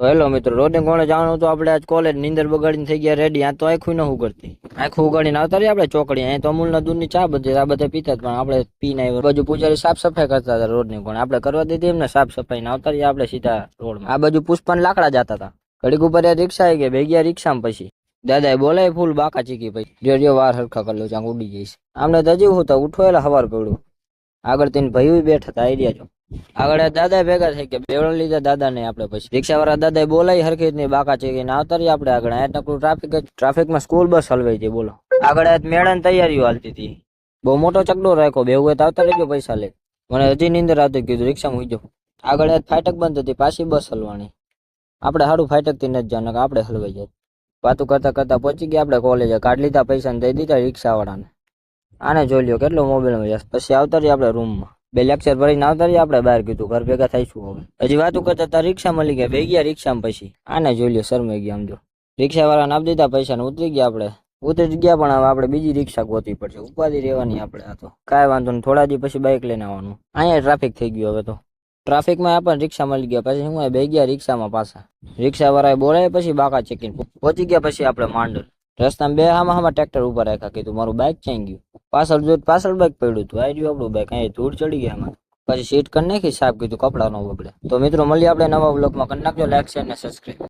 Hello મિત્રો રોડે કોણે જવાનું તો આપણે આજ કોલેજ નીંદર બગાડીને થઈ ગયા રેડી આ તો આખું ન કરતી. આખું ઉગાડીને આવતા રહીએ આપણે ચોકડી. અહીંયા તો અમૂલના દૂધની ચા બધી, આ બધા પીતા પણ આપણે પીને આવ્યા. બાજુ પૂજારી સાફ સફાઈ કરતા હતા રોડની કોણ આપણે કરવા દીધી એમને સાફ સફાઈ ને આવતા રહીએ આપણે સીધા રોડમાં. આ બાજુ પુષ્પાન લાકડા જતા હતા. ઘડીક ઉપર રિક્ષા આવી ગયા બે રિક્ષામાં પછી. દાદાએ બોલાય ફૂલ બાકા ચીકી પછી. જો વાર હરખા કરી લો ચાંક ઉડી જઈશ. આમને તો હું તો ઉઠો એટલે હવાર પડ્યું. આગળ તેને ભાઈઓ બેઠા હતા આઈડિયા જો આગળ આ દાદા ભેગા થઈ ગયા બેવડા લીધા દાદા ને આપણે પછી. રિક્ષા વાળા દાદાએ બોલાય હરખી રીતની બાકા ચીકી ને આવતા રહીએ આપણે આગળ. અહીંયા નકરું ટ્રાફિક ટ્રાફિકમાં સ્કૂલ બસ હલવાઈ છે બોલો. આગળ આ મેળાની તૈયારીઓ હાલતી હતી. બહુ મોટો ચકડો રાખ્યો બેવું હોય આવતા રહી ગયો પૈસા લે મને હજી નીંદર આવતી કીધું રિક્ષામાં ઉઈ જાઓ આગળ આ ફાટક બંધ હતી, પાછી બસ હલવાની. આપણે સારું ફાટકથી નથી જવાનું આપણે હલવાઈ જાય વાતું કરતા કરતા પહોંચી ગયા આપણે કોલેજે કાઢ લીધા પૈસા ને દઈ દીધા રિક્ષાવાળાને. આને જોઈ લ્યો, કેટલો મોબાઈલમાં વ્યસ્ત પછી આવતા રહીએ આપણે રૂમમાં બે લેક્ચર ભરીને આવતા રહીએ, આપણે બહાર કીધું, ઘર ભેગા થઈશું હવે. હજી વાતું કરતા તા રિક્ષા મળી ગયા બે ગયા રિક્ષામાં પછી. આને જોઈ લ્યો શરમાઈ ગયા સમજો રિક્ષાવાળાને રિક્ષા વાળાને આપી દીધા પૈસા ને ઉતરી ગયા આપણે. ઉતરી ગયા, પણ હવે આપણે બીજી રિક્ષા ગોતવી પડશે. ઉપાધિ રહેવાની આપણે આ તો. કાંઈ વાંધો નહીં, થોડા દી પછી બાઇક લઈને આવવાનું. અહીંયા ટ્રાફિક થઈ ગયું હવે તો. ટ્રાફિકમાં આપણને રિક્ષા મળી ગયા, પછી હું બે ગયા રિક્ષામાં પાછા. રિક્ષાવાળાએ બોલાવ્યા, પછી બાકા ચેકિંગ પહોંચી ગયા પછી આપણે માંડલ. રસ્તામાં બે હામાં હામાં ટ્રેક્ટર ઉપર રાખ્યા. કીધું, મારું બાઇક ચાઈ ગયું? પાછળ જો પાછળ બાઇક પડ્યું હતું. આવી ગયું આપણું બાઇક અહીંયા ધૂળ ચડી ગયા એમાં પછી સીટ કરી નાખી સાફ કીધું, કપડા ન બગડે. તો મિત્રો, મળીએ આપણે નવા બ્લોગમાં કરી નાખજો લાઈક શેર અને સબસ્ક્રાઈબ